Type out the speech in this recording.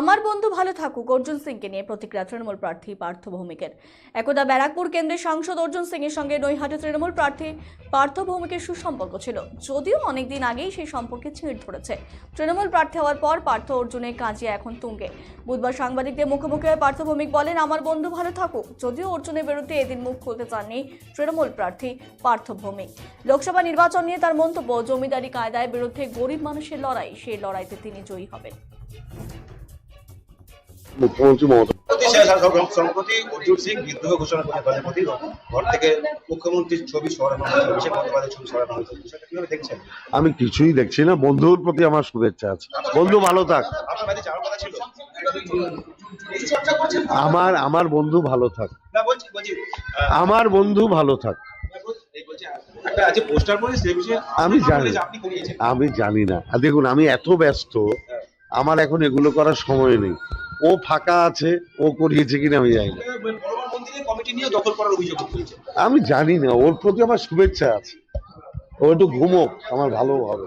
আমার বন্ধু ভালো থাকুক, অর্জুন সিংকে নিয়ে প্রতিক্রিয়া তৃণমূল প্রার্থী পার্থ ভৌমিকের। একদা ব্যারাকপুর কেন্দ্রের সাংসদ অর্জুন সিং এর সঙ্গে নৈহাটে তৃণমূল প্রার্থী পার্থ ভৌমিকের সুসম্পর্ক ছিল। যদিও অনেকদিন আগেই সেই সম্পর্কে ছিঁড় ধরেছে। তৃণমূল প্রার্থী হওয়ার পর পার্থ অর্জুনের কাজে এখন তুঙ্গে। বুধবার সাংবাদিকদের মুখোমুখি হয়ে পার্থ ভৌমিক বলেন, আমার বন্ধু ভালো থাকুক। যদিও অর্জুনের বিরুদ্ধে এদিন মুখ খুলতে চাননি তৃণমূল প্রার্থী পার্থ ভৌমিক। লোকসভা নির্বাচন নিয়ে তার মন্তব্য, জমিদারি কায়দায় বিরুদ্ধে গরিব মানুষের লড়াই, সেই লড়াইতে তিনি জয়ী হবেন। মুখ্যমন্ত্রী মমতা সম্প্রতি সে- সম- সম্প্রতি অর্জুন সিং বিদ্রোহ ঘোষণা করে দলের প্রতি ঘর থেকে মুখ্যমন্ত্রীর ছবি সরানো হয়েছে অভিষেক ছবি সরানো হয়েছে। বিষয়টা কীভাবে দেখছেন? আমি কিছুই দেখছি না। বন্ধুর প্রতি আমার শুভেচ্ছা আছে। বন্ধু ভালো থাক। আমার আমার বন্ধু ভালো থাক। আমার বন্ধু ভালো থাক। আমি জানি। আমি জানি না। আর দেখুন আমি এত ব্যস্ত আমার এখন এগুলো করার সময় নেই। ও ফাঁকা আছে ও করিয়েছে কিনা আমি জানি না। আমি জানি না ওর প্রতি আমার শুভেচ্ছা আছে। ও একটু ঘুমোক আমার ভালো হবে।